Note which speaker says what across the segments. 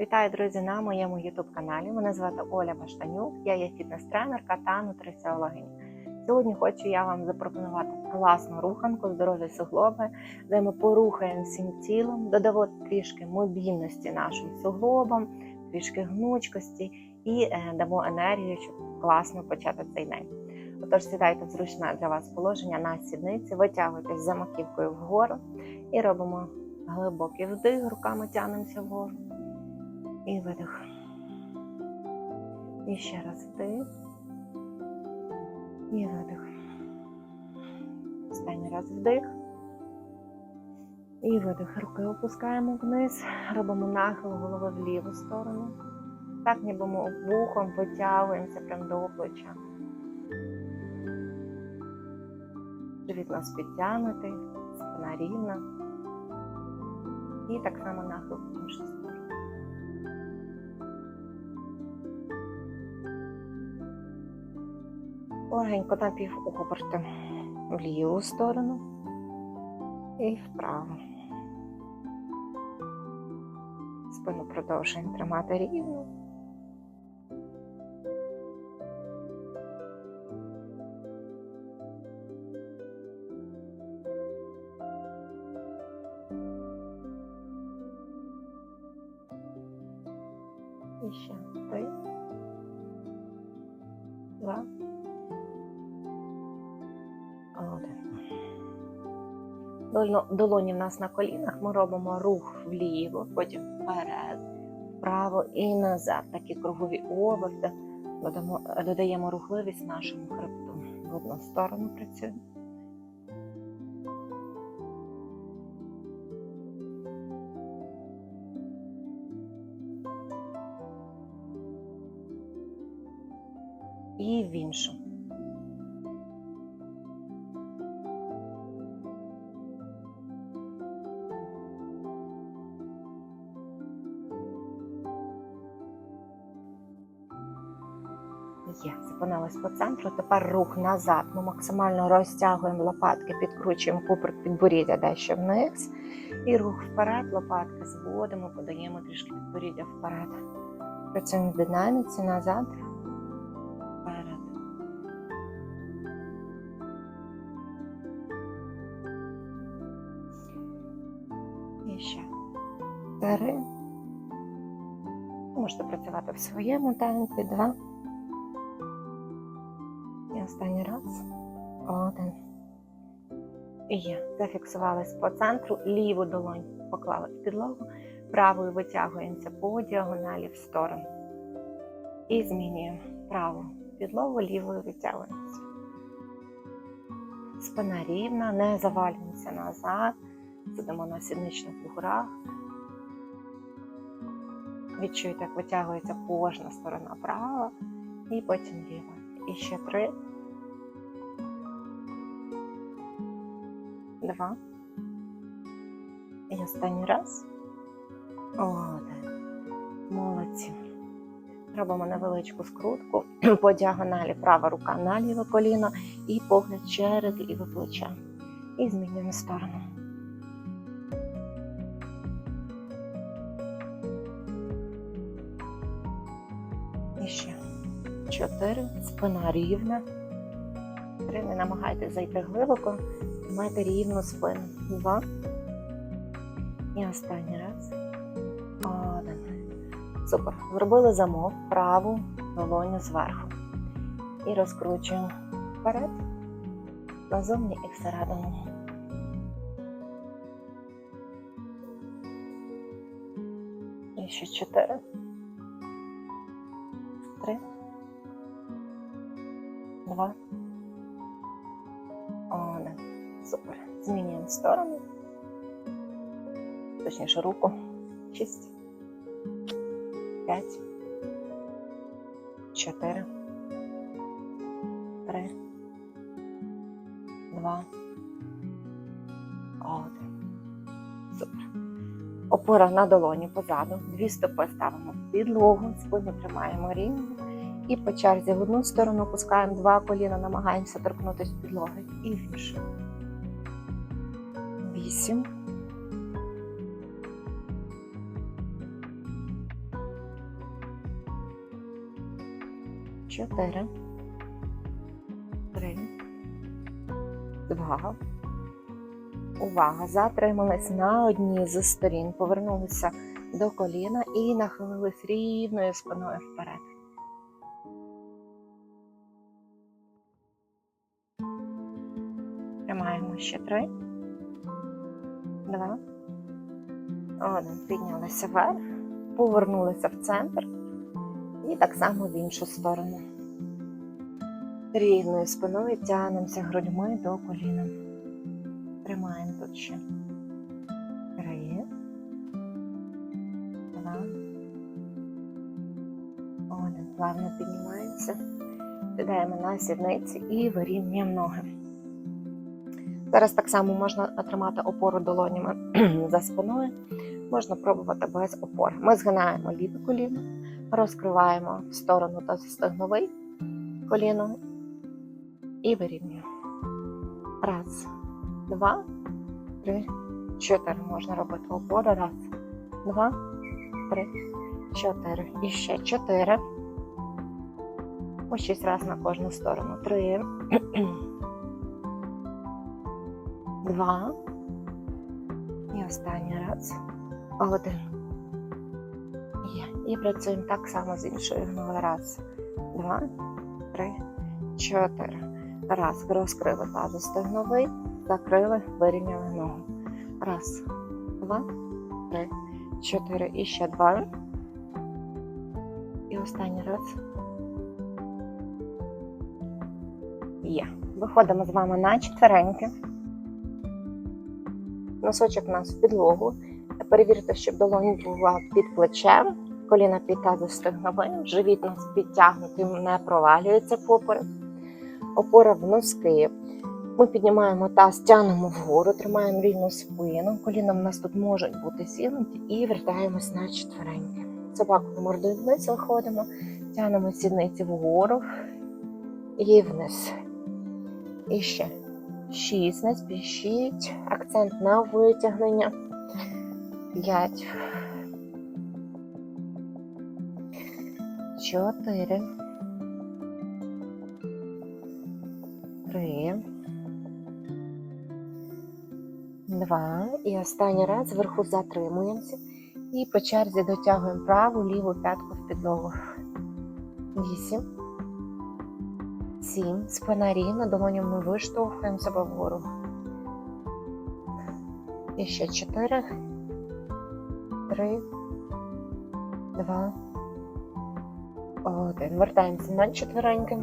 Speaker 1: Вітаю, друзі, на моєму youtube каналі. Мене звати Оля Баштанюк, я є фітнес-тренерка та нутриціологиня. Сьогодні хочу я вам запропонувати класну руханку здорові суглоби, де ми порухаємо всім тілом, додамо трішки мобільності нашим суглобам, трішки гнучкості і е, дамо енергію, щоб класно почати цей день. Отож, сідайте в зручне для вас положення на сідниці, витягуйтесь за маківкою вгору і робимо глибокий вдих, руками тягнемося вгору. І видих. І ще раз вдих. І видих. Останній раз вдих. І видих. Руки опускаємо вниз. Робимо нахил голови в ліву сторону. Так, ніби ми вухом витягуємося прямо до обличчя. Живіт нас підтягнутий, спина рівна. І так само нахил в Легенько на пів в ліву сторону і вправо. Спину продовжуємо тримати рівно. Долоні в нас на колінах. Ми робимо рух вліво, потім вперед, вправо і назад. Такі кругові оберти. Додамо, додаємо рухливість нашому хребту. В одну сторону працюємо. І в іншу. Є, зупинилась по центру. Тепер рух назад. Ми максимально розтягуємо лопатки, підкручуємо куприк підборіддя дещо вниз. І рух вперед, лопатки зводимо, подаємо трішки підборіддя вперед. Працюємо в динаміці назад. І ще. Три. Можете працювати в своєму темпі. Два. Останній раз. Один. І є. Зафіксувались по центру. Ліву долонь поклали в підлогу. Правою витягуємося по діагоналі в сторону. І змінюємо праву підлогу, лівою витягуємося. Спина рівна, не завалюємося назад. Сидимо на сідничних буграх. Відчуйте, як витягується кожна сторона права і потім ліва. І ще три. Два. І останній раз. Один. Молодці. Робимо невеличку скрутку по діагоналі права рука на ліве коліно і погляд через ліве плече. І змінюємо сторону. І ще. Чотири. Спина рівна. Три. Не намагайтесь зайти глибоко. Тримайте рівну спину. Два. І останній раз. Один. Супер. Зробили замок праву долоню зверху. І розкручуємо вперед, назовні і всередину. І ще чотири. Три. Два. Один. Супер. Змінюємо сторону. Точніше руку. Шість. П'ять. Чотири. Три. Два. Один. Супер. Опора на долоні позаду. Дві стопи ставимо в підлогу, спину тримаємо рівно. І по черзі в одну сторону опускаємо два коліна, намагаємося торкнутися підлоги. І в іншу. 8. Чотири. Три. Два. Увага! Затримались на одній зі сторін. Повернулися до коліна і нахилились рівною спиною вперед. Тримаємо ще три два, один. Піднялися вверх, повернулися в центр і так само в іншу сторону. Рівною спиною тягнемося грудьми до коліна. Тримаємо тут ще. Три. Два. Один. Плавно піднімаємося. Сідаємо на сідниці і вирівнюємо ноги. Зараз так само можна отримати опору долонями за спиною. Можна пробувати без опори. Ми згинаємо ліве коліно, розкриваємо в сторону та стегновий коліно і вирівнюємо. Раз, два, три, чотири. Можна робити опору. Раз, два, три, чотири. І ще чотири. По шість разів на кожну сторону. Три. Два. І останній раз. Один. Є. І працюємо так само з іншою ногою. Раз, два, три, чотири. Раз. Розкрили тазостегновий, закрили, вирівняли ногу. Раз, два, три, чотири. І ще два. І останній раз. Є. Виходимо з вами на четвереньки. Носочок у нас в підлогу. Перевірте, щоб долонь була під плечем, коліна під тазостегновим, живіт у нас підтягнутий, не провалюється поперек. Опора в носки. Ми піднімаємо таз, тягнемо вгору, тримаємо рівну спину. Коліна в нас тут можуть бути сігнуті і вертаємось на четвереньки. Собакою мордою вниз виходимо, тягнемо сідниці вгору і вниз. І ще. Шість, не спішіть. Акцент на витягнення. П'ять. Чотири. Три. Два. І останній раз зверху затримуємося. І по черзі дотягуємо праву, ліву п'ятку в підлогу. Вісім. Сім. Спина рівна, долонями виштовхуємо себе вгору. І ще чотири. Три. Два. Один. Вертаємося на четвереньки.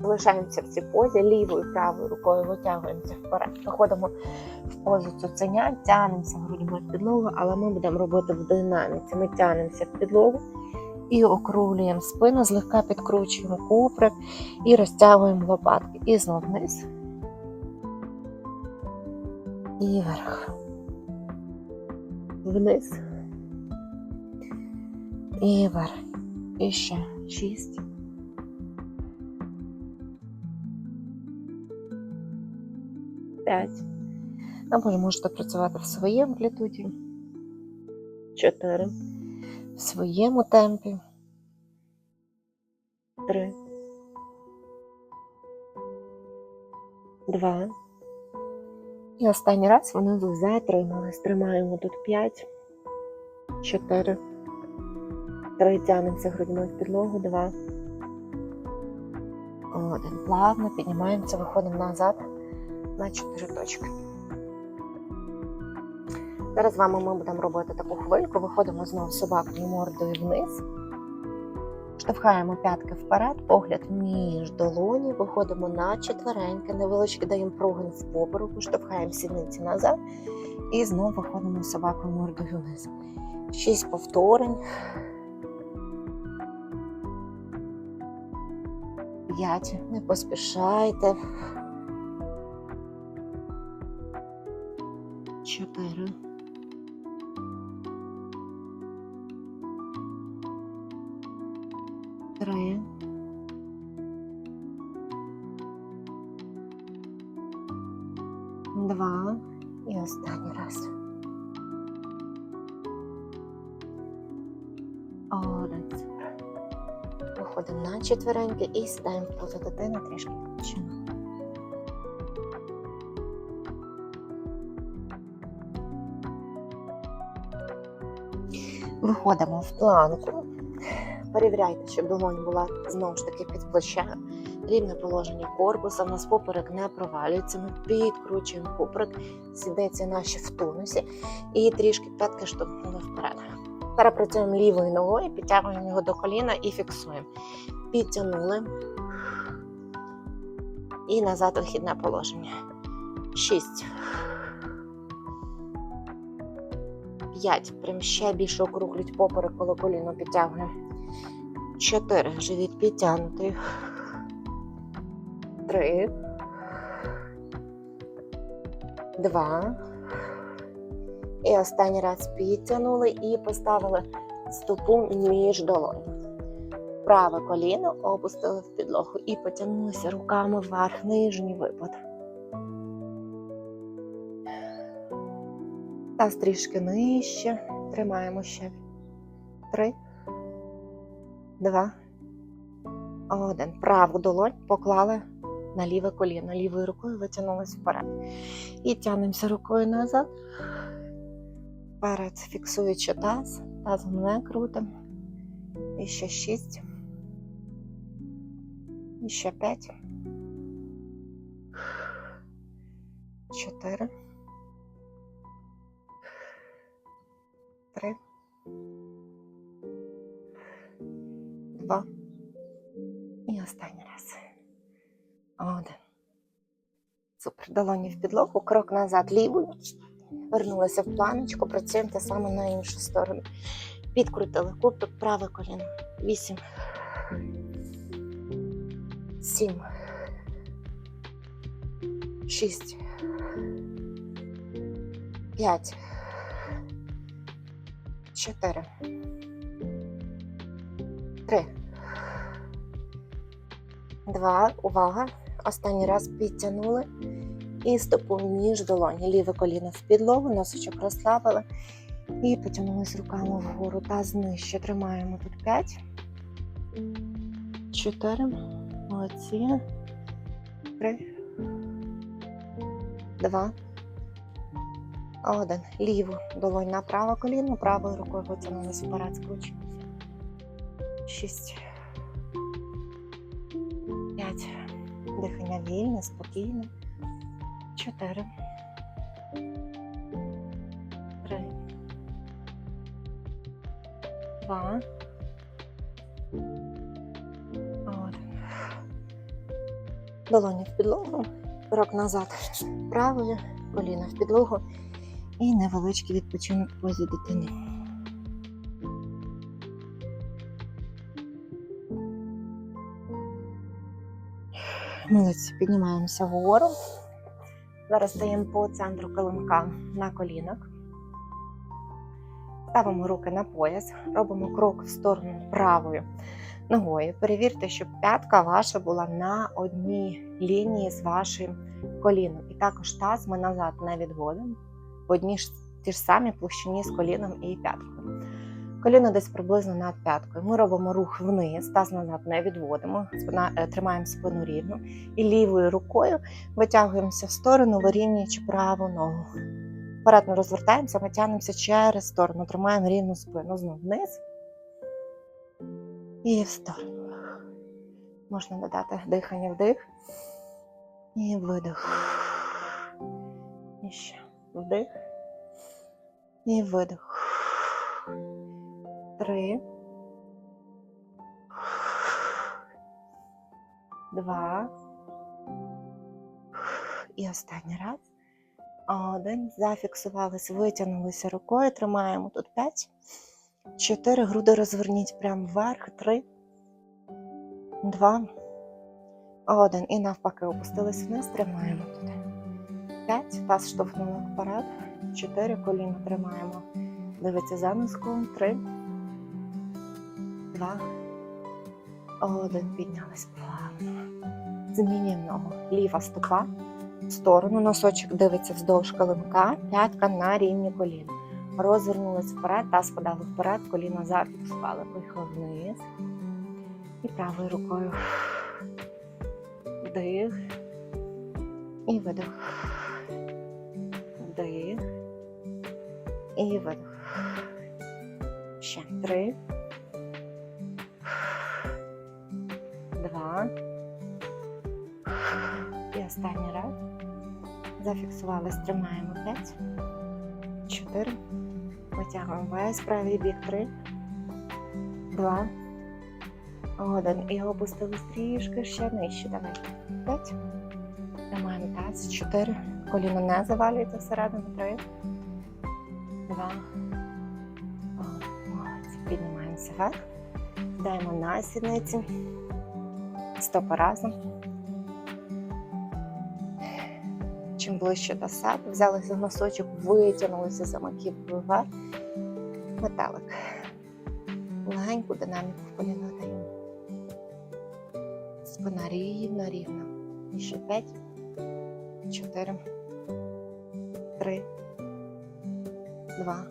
Speaker 1: Залишаємося в цій позі, лівою правою рукою витягуємося вперед. Проходимо в позу цуценя, тягнемося грудьми в підлогу, але ми будемо робити в динаміці. Ми тягнемося в підлогу і округлюємо спину, злегка підкручуємо куприк і розтягуємо лопатки. І знов вниз. І вверх. Вниз. І вверх. І ще шість. П'ять. Або можете працювати в своїй амплітуді. Чотири. В своєму темпі. Три. Два. І останній раз внизу затримались. Тримаємо тут п'ять. Чотири. Три. Тягнемося грудьми в підлогу. Два. Один. Плавно піднімаємося, виходимо назад на 4 точки. Зараз з вами ми будемо робити таку хвильку, виходимо знову собакою мордою вниз, штовхаємо п'ятки вперед, погляд між долоні, виходимо на четвереньки, невеличкий даємо прогин в попереку, штовхаємо сідниці назад і знову виходимо собакою мордою вниз. Шість повторень. П'ять. Не поспішайте. Чотири. Три. Два. І останній раз. Один. Виходимо на четвереньки і сідаємо проти дитини трішки відпочинемо. Виходимо в планку. Перевіряйте, щоб долонь була знову ж таки під плечем. Рівне положення корпуса, в нас поперек не провалюється. Ми підкручуємо поперек, сідеться наші в тонусі і трішки п'ятки штовхнули вперед. Перепрацюємо лівою ногою, підтягуємо його до коліна і фіксуємо. Підтягнули. І назад вихідне положення. Шість. П'ять. Прям ще більше округлюють поперек, коли коліно підтягуємо. Чотири. Живіт підтягнутий. Три. Два. І останній раз підтягнули і поставили стопу між долоні. Праве коліно опустили в підлогу і потягнулися руками вверх, нижній випад. Таз трішки нижче. Тримаємо ще. Три, два, один. Праву долонь поклали на ліве коліно. Лівою рукою витягнулись вперед. І тягнемося рукою назад. Вперед, фіксуючи таз. Тазом не крутимо. І ще шість. І ще п'ять. Чотири. Три. Два. І останній раз. Один. Супер. Долоні в підлогу. Крок назад лівою. Вернулися в планочку. Працюємо те саме на іншу сторону. Підкрутили купик, праве коліно. Вісім. Сім. Шість. П'ять. Чотири. Три. Два. Увага. Останній раз підтягнули. І стопу між долоні. Ліве коліно в підлогу, носочок розслабили. І потягнулись руками вгору. Таз нижче. Тримаємо тут 5. 4. Молодці. 3. 2. Один. Ліву долонь на праве коліно, правою рукою витягнулись вперед, скручуємося. Шість. П'ять. Дихання вільне, спокійне. Чотири. Три. Два. Один. Долоні в підлогу. Крок назад. Правою, коліно в підлогу. І невеличкий відпочинок позі дитини. Молодці, піднімаємося вгору. Зараз стаємо по центру килимка на колінах. Ставимо руки на пояс, робимо крок в сторону правою ногою. Перевірте, щоб п'ятка ваша була на одній лінії з вашим коліном. І також таз ми назад не відводимо в одній ті ж самі площині з коліном і п'яткою. Коліно десь приблизно над п'яткою. Ми робимо рух вниз, таз назад не відводимо, спина, е, тримаємо спину рівно і лівою рукою витягуємося в сторону, вирівнюючи праву ногу. Вперед ми розвертаємося, ми тягнемося через сторону, тримаємо рівну спину. Знову вниз і в сторону. Можна додати дихання вдих і видих. І ще вдих і видих. Три. Два. І останній раз. Один. Зафіксувались, витягнулися рукою. Тримаємо тут п'ять. Чотири. Груди розверніть прямо вверх. Три. Два. Один. І навпаки опустились вниз. Тримаємо тут. П'ять. Таз штовхнули вперед. Чотири. Коліно тримаємо. Дивиться за. Три. Два. Один. Піднялись плавно. Змінюємо ногу. Ліва стопа в сторону. Носочок дивиться вздовж килимка. П'ятка на рівні коліна. Розвернулись вперед, таз подали вперед, коліна зафіксували. Поїхали вниз. І правою рукою. Вдих. І видих. Вдих. І видих. Ще три. І останній раз. Зафіксували, тримаємо п'ять. Чотири. Витягуємо весь правий бік. Три. Два. Один. І опустили трішки ще нижче. Давайте. П'ять. Тримаємо таз. Чотири. Коліно не завалюється всередину. Три. Два. Один. Молодці. Піднімаємося вверх. Даємо на сідниці. Стопи разом. Чим ближче до себе, взяли за носочок, витягнулися за маківкою вверх. Метелик. Легеньку динаміку в коліна даємо. Спина рівна, рівна. І ще п'ять, чотири, три, два,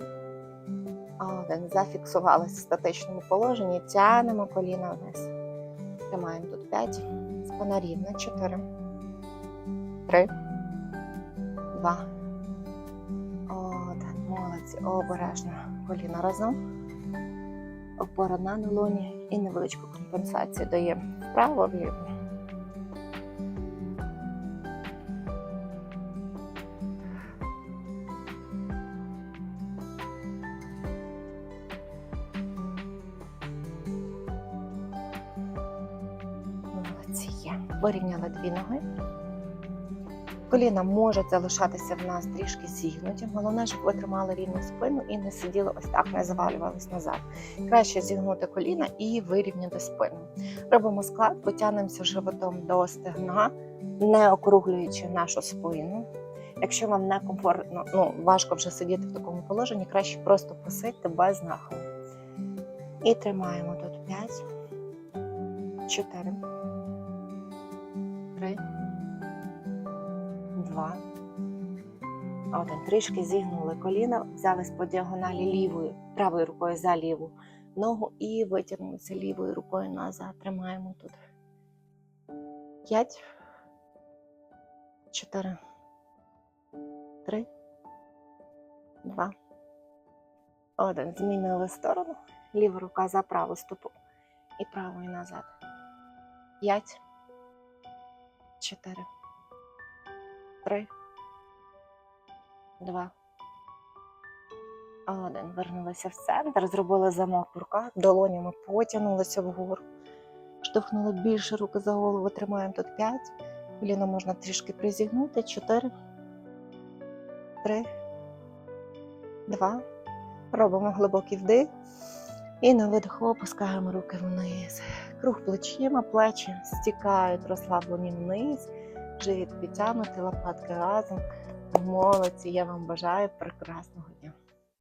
Speaker 1: один. Зафіксувалися в статичному положенні. Тянемо коліна вниз. Тримаємо тут 5, Спина рівна. Чотири, три, два. Один. Молодці. Обережно. Коліна разом. Опора на долоні і невеличку компенсацію даємо вправо вліво. Вирівняли дві ноги. Коліна можуть залишатися в нас трішки зігнуті. Головне, щоб ви тримали рівну спину і не сиділи ось так, не завалювались назад. Краще зігнути коліна і вирівняти спину. Робимо склад, потягнемося животом до стегна, не округлюючи нашу спину. Якщо вам не комфортно, ну важко вже сидіти в такому положенні, краще просто посидьте без нахилу. І тримаємо тут 5, 4, 3, 2, один. Трішки зігнули коліна, взялись по діагоналі лівою, правою рукою за ліву ногу і витягнулися лівою рукою назад. Тримаємо тут. 5, 4, 3, 2, 1. Змінили сторону. Ліва рука за праву стопу і правою назад. 5, 4, 3, 2, один. Вернулися в центр, зробили замок в руках, долонями потягнулися вгору. Штовхнули більше руки за голову, тримаємо тут 5. Коліно можна трішки призігнути. 4, 3, 2. Робимо глибокий вдих. І на видиху опускаємо руки вниз. Круг плечима, плечі стікають, розслаблені вниз. Живіт підтягнутий, лопатки разом. Молодці, я вам бажаю прекрасного